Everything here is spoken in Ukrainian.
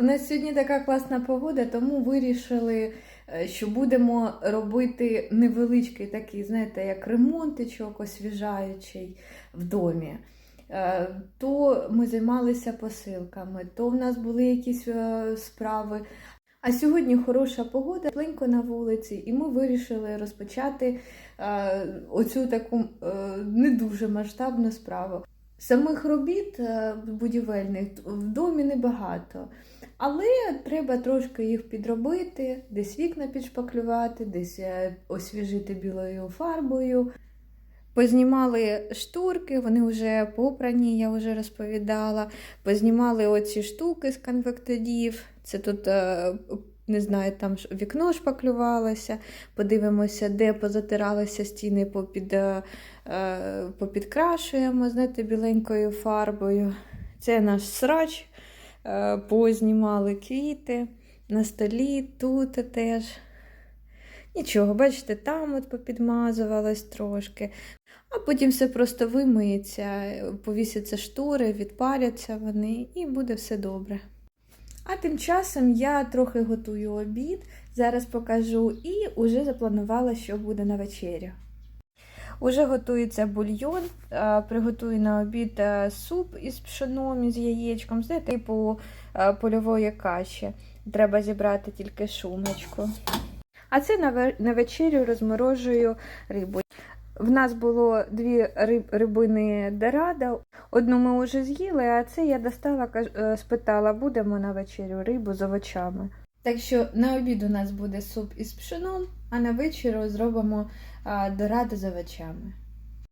У нас сьогодні така класна погода, тому вирішили, е, що будемо робити невеличкий такий, знаєте, як ремонтичок освіжаючий в домі. Е, То ми займалися посилками, то в нас були якісь е, справи. А сьогодні хороша погода, тепленько на вулиці, і ми вирішили розпочати оцю таку не дуже масштабну справу. Самих робіт е, будівельних в домі небагато, але треба трошки їх підробити, десь вікна підшпаклювати, десь е, освіжити білою фарбою. Познімали шторки, вони вже попрані, я вже розповідала. Познімали оці штуки з конвектодів. Це тут, е, не знаю, там вікно шпаклювалося. Подивимося, де позатиралися стіни, попід, е, е, попідкрашуємо, знаєте, біленькою фарбою. Це наш срач. Е, Познімали квіти на столі, тут теж. Нічого, бачите, там от попідмазувалось трошки. А потім все просто вимиється, повісяться штори, відпаряться вони і буде все добре. А тим часом я трохи готую обід, зараз покажу і вже запланувала, що буде на вечерю. Уже готується бульйон, е, приготую на обід е, суп із пшеном, із яєчком, знаєте, типу е, польової каші. Треба зібрати тільки шумочку. А це на вечерю розморожую рибу. В нас було дві риб, рибини дорада. Одну ми вже з'їли, а це я достала, каж- е, спитала, будемо на вечерю рибу з овочами. Так що на обід у нас буде суп із пшеном, а на вечерю зробимо а, дораду з овочами.